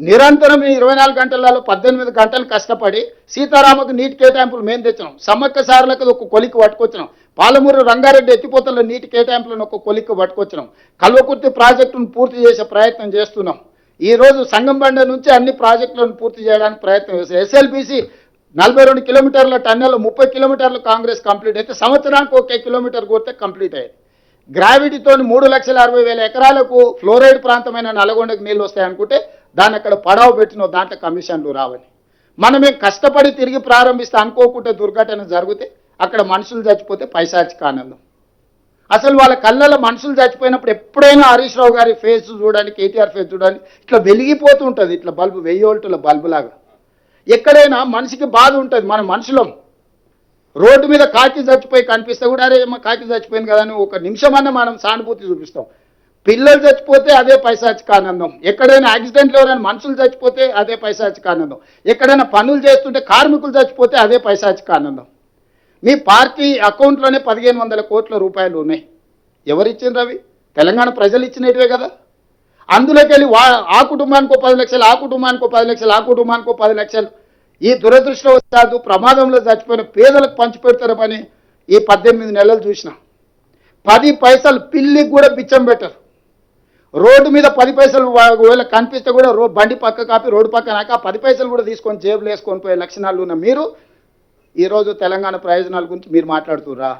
నిరంతరం ఇరవై నాలుగు గంటలలో పద్దెనిమిది గంటలు కష్టపడి సీతారామకు నీటి కేటాయింపులు మేము తెచ్చినాం. సమ్మక్క సార్లకు ఒక కొలికి పట్టుకొచ్చినాం. పాలమూరు రంగారెడ్డి ఎత్తిపోతల నీటి కేటాయింపులను ఒక కొలికి పట్టుకొచ్చినాం. కల్వకుర్తి ప్రాజెక్టును పూర్తి చేసే ప్రయత్నం చేస్తున్నాం. ఈరోజు సంగంబండ నుంచి అన్ని ప్రాజెక్టులను పూర్తి చేయడానికి ప్రయత్నం చేస్తాం ఎస్ఎల్బిసి నలభై రెండు కిలోమీటర్ల టన్నెల్ ముప్పై కిలోమీటర్లు కాంగ్రెస్ కంప్లీట్ అయితే సంవత్సరానికి ఒకే కిలోమీటర్ కోరితే కంప్లీట్ అయ్యేది. గ్రావిటీతో మూడు లక్షల అరవై వేల ఎకరాలకు ఫ్లోరైడ్ ప్రాంతమైన నల్గొండకు నీళ్ళు వస్తాయనుకుంటే దాన్ని అక్కడ పడవ పెట్టిన దాంట్లో కమిషన్లు రావని మనమే కష్టపడి తిరిగి ప్రారంభిస్తే అనుకోకుంటే దుర్ఘటన జరిగితే అక్కడ మనుషులు చచ్చిపోతే పైశాచిక ఆనందం. అసలు వాళ్ళ కళ్ళలో మనుషులు చచ్చిపోయినప్పుడు ఎప్పుడైనా హరీష్ రావు గారి ఫేస్ చూడండి కేటీఆర్ ఫేస్ చూడండి ఇట్లా వెలిగిపోతూ ఉంటుంది ఇట్లా బల్బు వెయ్యి వోల్టుల లాగా ఎక్కడైనా మనిషికి బాధ ఉంటుంది మన మనుషులం. రోడ్డు మీద కాకి చచ్చిపోయి కనిపిస్తే కూడా అరే మా కాకి చచ్చిపోయింది కదా అని ఒక నిమిషమన్నా మనం సానుభూతి చూపిస్తాం. పిల్లలు చచ్చిపోతే అదే పైశాచిక ఆనందం ఎక్కడైనా యాక్సిడెంట్లో ఎవరైనా మనుషులు చచ్చిపోతే అదే పైశాచిక ఆనందం ఎక్కడైనా పనులు చేస్తుంటే కార్మికులు చచ్చిపోతే అదే పైశాచిక ఆనందం మీ పార్టీ అకౌంట్లోనే పదిహేను వందల కోట్ల రూపాయలు ఉన్నాయి. ఎవరు అవి? తెలంగాణ ప్రజలు ఇచ్చినటివే కదా. అందులోకి వెళ్ళి వా ఆ కుటుంబానికో పది లక్షలు ఆ కుటుంబానికో పది లక్షలు ఆ కుటుంబానికో పది లక్షలు. ఈ దురదృష్టవశాత్తు ప్రమాదంలో చచ్చిపోయిన పేదలకు పంచిపెడతారని ఈ పద్దెనిమిది నెలలు చూసిన. పది పైసలు పిల్లికి కూడా బిచ్చం పెట్టరు. రోడ్డు మీద పది పైసలు వా- ఒకవేళ కనిపిస్తే కూడా రో బండి పక్క కాపి రోడ్డు పక్కన పది పైసలు కూడా తీసుకొని జేబులు వేసుకొని పోయే లక్షణాలు ఉన్న మీరు ఈరోజు తెలంగాణ ప్రయోజనాల గురించి మీరు మాట్లాడుతుర్రా